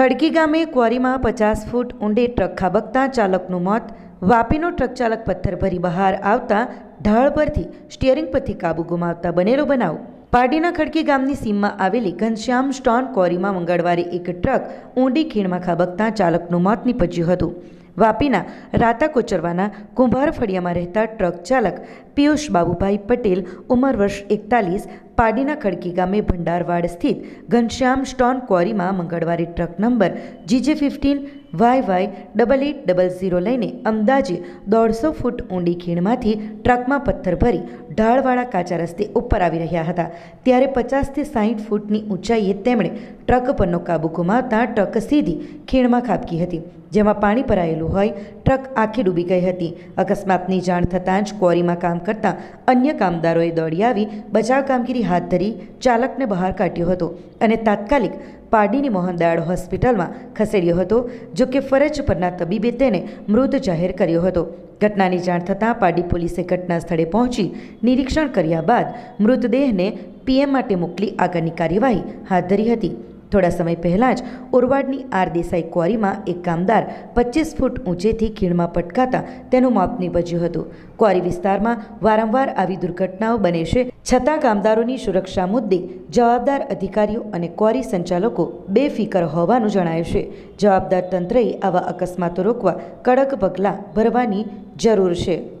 ખડકી ગામે ક્વોરીમાં પચાસ ફૂટ ઊંડે ટ્રક ખાબકતા ચાલકનું મોત. વાપીનો ટ્રક ચાલક પથ્થર ભરી બહાર આવતા ઢાળ પરથી સ્ટિયરિંગ પરથી કાબુ ગુમાવતા બનેલો બનાવ. પારડીના ખડકી ગામની સીમમાં આવેલી ઘનશ્યામ સ્ટોન ક્વારીમાં મંગળવારે એક ટ્રક ઊંડી ખીણમાં ખાબકતા ચાલકનું મોત નીપજ્યું હતું. વાપીના રાતા કોચરવાના કુંભાર ફળિયામાં રહેતા ટ્રક ચાલક પિયુષ બાબુભાઈ પટેલ, ઉંમર વર્ષ એકતાલીસ પાડીના ખડકી ગામે ભંડારવાડ સ્થિત ઘનશ્યામ સ્ટોન ક્વોરીમાં મંગળવારે truck number GJ fifteen Y Y double eight double zero લઈને અંદાજે દોઢસો ફૂટ ઊંડી ખીણમાંથી ટ્રકમાં પથ્થર ભરી ઢાળવાળા કાચા રસ્તે ઉપર આવી રહ્યા હતા. ત્યારે પચાસથી સાહીઠ ફૂટની ઊંચાઈએ તેમણે ટ્રક પરનો કાબુ ગુમાવતા ટ્રક સીધી ખીણમાં ખાબકી હતી, જેમાં પાણી ભરાયેલું હોય ટ્રક આખી ડૂબી ગઈ હતી. અકસ્માતની જાણ થતાં જ ક્વોરીમાં કામ કરતા અન્ય કામદારોએ દોડી આવી, બચાવ કામગીરી હાથ ધરી ચાલકને બહાર કાઢ્યો હતો અને તાત્કાલિક પારડીની મોહનદયાળ હોસ્પિટલમાં ખસેડ્યો હતો, જો કે ફરજ પરના તબીબે તેને મૃત જાહેર કર્યો હતો. ઘટનાની જાણ થતાં પારડી પોલીસે ઘટના સ્થળે પહોંચી નિરીક્ષણ કર્યા બાદ મૃતદેહને પીએમ માટે મોકલી આગળની કાર્યવાહી હાથ ધરી હતી. થોડા સમય પહેલાં જ ઓરવાડની આર દેસાઈ ક્વોરીમાં એક કામદાર પચીસ ફૂટ ઊંચેથી ખીણમાં પટકાતા તેનું મોત નીપજ્યું હતું. ક્વોરી વિસ્તારમાં વારંવાર આવી દુર્ઘટનાઓ બને છે, છતાં કામદારોની સુરક્ષા મુદ્દે જવાબદાર અધિકારીઓ અને ક્વોરી સંચાલકો બેફિકર હોવાનું જણાય છે. જવાબદાર તંત્રએ આવા અકસ્માતો રોકવા કડક પગલાં ભરવાની જરૂર છે.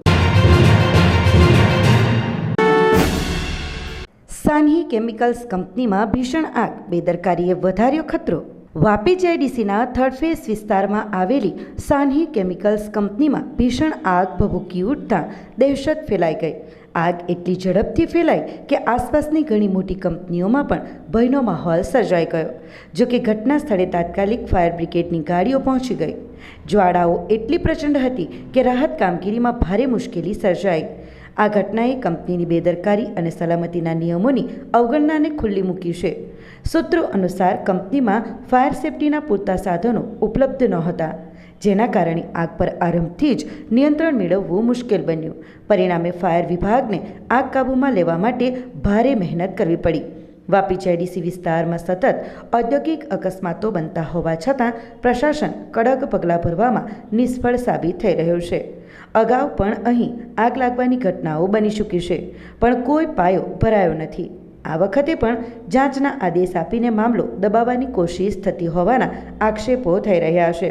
સાન્હી કેમિકલ્સ કંપનીમાં ભીષણ આગ, બેદરકારીએ વધાર્યો ખતરો. વાપી જેડીસીના થર્ડ ફેઝ વિસ્તારમાં આવેલી સાન્હી કેમિકલ્સ કંપનીમાં ભીષણ આગ ભભૂકી ઉઠતા દહેશત ફેલાઈ ગઈ. આગ એટલી ઝડપથી ફેલાઈ કે આસપાસની ઘણી મોટી કંપનીઓમાં પણ ભયનો માહોલ સર્જાઈ ગયો, જો કે ઘટના સ્થળે તાત્કાલિક ફાયર બ્રિગેડની ગાડીઓ પહોંચી ગઈ. જ્વાળાઓ એટલી પ્રચંડ હતી કે રાહત કામગીરીમાં ભારે મુશ્કેલી સર્જાઈ. આ ઘટનાએ કંપનીની બેદરકારી અને સલામતીના નિયમોની અવગણનાને ખુલ્લી મૂકી છે. સૂત્રો અનુસાર કંપનીમાં ફાયર સેફટીના પૂરતા સાધનો ઉપલબ્ધ નહોતા, જેના કારણે આગ પર આરંભથી જ નિયંત્રણ મેળવવું મુશ્કેલ બન્યું. પરિણામે ફાયર વિભાગને આગ કાબૂમાં લેવા માટે ભારે મહેનત કરવી પડી. વાપી જેડીસી વિસ્તારમાં સતત ઔદ્યોગિક અકસ્માતો બનતા હોવા છતાં પ્રશાસન કડક પગલાં ભરવામાં નિષ્ફળ સાબિત થઈ રહ્યું છે. અગાઉ પણ અહીં આગ લાગવાની ઘટનાઓ બની ચૂકી છે, પણ કોઈ પાયો ભરાયો નથી. આ વખતે પણ જાંચના આદેશ આપીને મામલો દબાવવાની કોશિશ થતી હોવાના આક્ષેપો થઈ રહ્યા છે.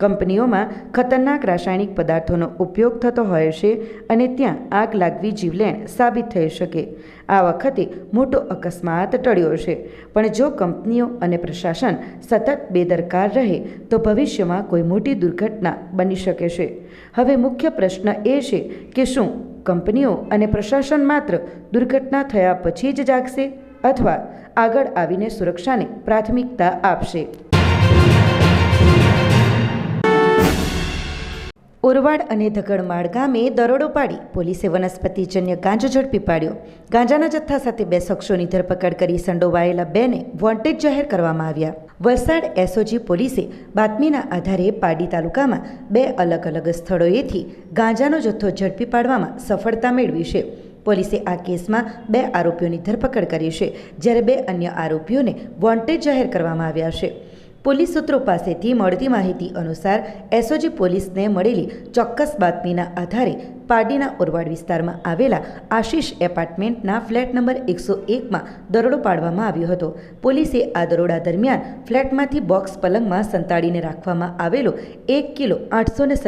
કંપનીઓમાં ખતરનાક રાસાયણિક પદાર્થોનો ઉપયોગ થતો હોય છે અને ત્યાં આગ લાગવી જીવલેણ સાબિત થઈ શકે. આ વખતે મોટો અકસ્માત ટળ્યો છે. પણ જો કંપનીઓ અને પ્રશાસન સતત બેદરકાર રહે, તો ભવિષ્યમાં કોઈ મોટી દુર્ઘટના બની શકે છે. હવે મુખ્ય પ્રશ્ન એ છે કે શું કંપનીઓ અને પ્રશાસન માત્ર દુર્ઘટના થયા પછી જ જાગશે અથવા આગળ આવીને સુરક્ષાને પ્રાથમિકતા આપશે? ઓરવાડ અને ધગડમાળ ગામે દરોડો પાડી પોલીસે વનસ્પતિજન્ય ગાંજો ઝડપી પાડ્યો. ગાંજાના જથ્થા સાથે બે શખ્સોની ધરપકડ કરી સંડોવાયેલા બેને વોન્ટેડ જાહેર કરવામાં આવ્યા. વલસાડ એસઓજી પોલીસે બાતમીના આધારે પારડી તાલુકામાં બે અલગ અલગ સ્થળોએથી ગાંજાનો જથ્થો ઝડપી પાડવામાં સફળતા મેળવી છે. પોલીસે આ કેસમાં બે આરોપીઓની ધરપકડ કરી છે, જ્યારે બે અન્ય આરોપીઓને વોન્ટેડ જાહેર કરવામાં આવ્યા છે. પોલીસ સૂત્રો પાસેથી મળતી માહિતી અનુસાર એસઓજી પોલીસને મળેલી ચોક્કસ બાતમીના આધારે પારડીના ઓરવાડ વિસ્તારમાં આવેલા આશીષ એપાર્ટમેન્ટના ફ્લેટ નંબર એકસો એકમાં દરોડો પાડવામાં આવ્યો હતો. પોલીસે આ દરોડા દરમિયાન ફ્લેટમાંથી બોક્સ પલંગમાં સંતાડીને રાખવામાં આવેલો એક કિલો આઠસો ને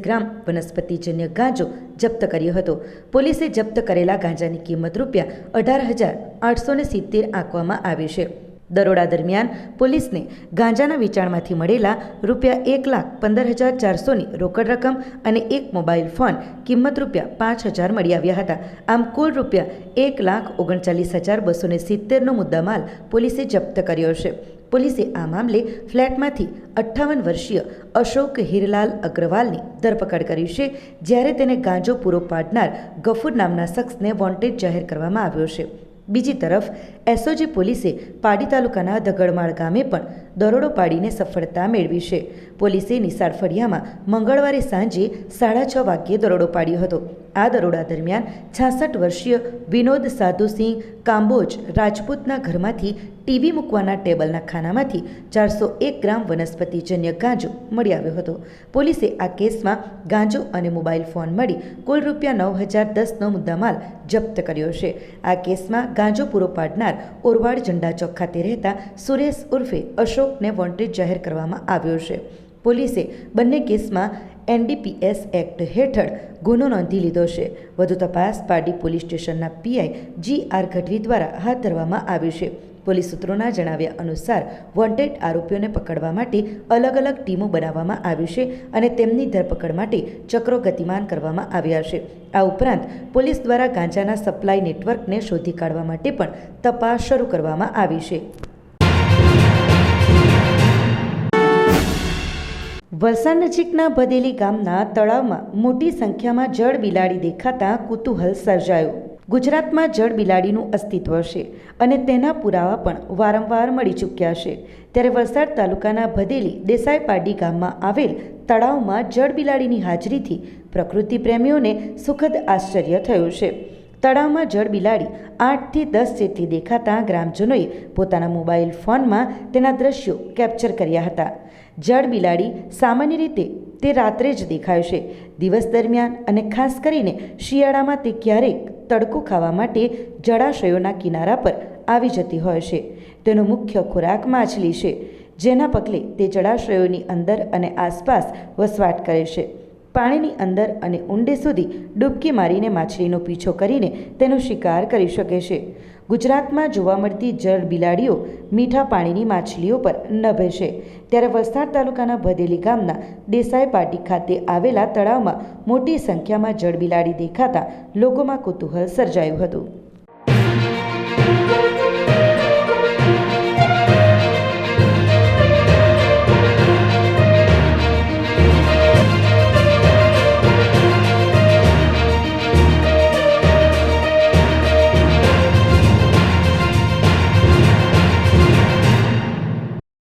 ગ્રામ વનસ્પતિજન્ય ગાંજો જપ્ત કર્યો હતો. પોલીસે જપ્ત કરેલા ગાંજાની કિંમત રૂપિયા અઢાર હજાર આઠસો સિત્તેર આંકવામાં આવી છે. દરોડા દરમિયાન પોલીસને ગાંજાના વેચાણમાંથી મળેલા રૂપિયા એક લાખ પંદર હજાર ચારસોની રોકડ રકમ અને એક મોબાઈલ ફોન કિંમત રૂપિયા પાંચ હજાર મળી આવ્યા હતા. આમ કુલ રૂપિયા એક લાખ ઓગણચાલીસ હજાર બસો ને સિત્તેરનો મુદ્દામાલ પોલીસે જપ્ત કર્યો છે. પોલીસે આ મામલે ફ્લેટમાંથી અઠ્ઠાવન વર્ષીય અશોક હિરલાલ અગ્રવાલની ધરપકડ કરી છે, જ્યારે તેને ગાંજો પૂરો પાડનાર ગફુર નામના શખ્સને વોન્ટેડ જાહેર કરવામાં આવ્યો છે. બીજી તરફ, એસઓજી પોલીસે પાડી તાલુકાના ધગડમાળ ગામે પણ દરોડો પાડીને સફળતા મેળવી છે. પોલીસે નિશાળ ફળિયામાં મંગળવારે સાંજે સાડા છ વાગ્યે દરોડો પાડ્યો હતો. આ દરોડા દરમિયાન છાસઠ વર્ષીય વિનોદ સાધુસિંહ કાંબોજ રાજપૂતના ઘરમાંથી ટીવી મૂકવાના ટેબલના ખાનામાંથી ચારસો એક ગ્રામ વનસ્પતિજન્ય ગાંજો મળી આવ્યો હતો. પોલીસે આ કેસમાં ગાંજો અને મોબાઈલ ફોન મળી કુલ રૂપિયા નવ હજાર દસનો મુદ્દામાલ જપ્ત કર્યો છે. આ કેસમાં ગાંજો પૂરો પાડનાર ઓરવાડ ઝંડા ચોક ખાતે રહેતા સુરેશ ઉર્ફે અશોકને વોન્ટેડ જાહેર કરવામાં આવ્યો છે. પોલીસે બંને કેસમાં એનડીપીએસ એક્ટ હેઠળ ગુનો નોંધી લીધો છે. વધુ તપાસ પારડી પોલીસ સ્ટેશનના પીઆઈ જી આર ગઢવી દ્વારા હાથ ધરવામાં આવ્યું છે. પોલીસ સૂત્રોના જણાવ્યા અનુસાર વોન્ટેડ આરોપીઓને પકડવા માટે અલગ અલગ ટીમો બનાવવામાં આવી છે અને તેમની ધરપકડ માટે ચક્રો ગતિમાન કરવામાં આવ્યા છે. આ ઉપરાંત પોલીસ દ્વારા ગાંજાના સપ્લાય નેટવર્કને શોધી કાઢવા માટે પણ તપાસ શરૂ કરવામાં આવી છે. વલસાડ નજીકના ભદેલી ગામના તળાવમાં મોટી સંખ્યામાં જળ બિલાડી દેખાતા કુતૂહલ સર્જાયું. ગુજરાતમાં જળ બિલાડીનું અસ્તિત્વ છે અને તેના પુરાવા પણ વારંવાર મળી ચૂક્યા છે. ત્યારે વલસાડ તાલુકાના ભદેલી દેસાઈ પાડી ગામમાં આવેલ તળાવમાં જળ બિલાડીની હાજરીથી પ્રકૃતિ પ્રેમીઓને સુખદ આશ્ચર્ય થયું છે. તળાવમાં જળ બિલાડી આઠથી દસ જેટલી દેખાતા ગ્રામજનોએ પોતાના મોબાઈલ ફોનમાં તેના દ્રશ્યો કેપ્ચર કર્યા હતા. જળ બિલાડી સામાન્ય રીતે તે રાત્રે જ દેખાય છે. દિવસ દરમિયાન અને ખાસ કરીને શિયાળામાં તે ક્યારેક તડકો ખાવા માટે જળાશયોના કિનારા પર આવી જતી હોય છે. તેનો મુખ્ય ખોરાક માછલી છે, જેના પગલે તે જળાશયોની અંદર અને આસપાસ વસવાટ કરે છે. પાણીની અંદર અને ઊંડે સુધી ડૂબકી મારીને માછલીનો પીછો કરીને તેનો શિકાર કરી શકે છે. ગુજરાતમાં જોવા મળતી જળ બિલાડીઓ મીઠા પાણીની માછલીઓ પર નભે છે. ત્યારે વલસાડ તાલુકાના ભદેલી ગામના દેસાઈ પાટી ખાતે આવેલા તળાવમાં મોટી સંખ્યામાં જળ બિલાડી દેખાતા લોકોમાં કુતૂહલ સર્જાયું હતું.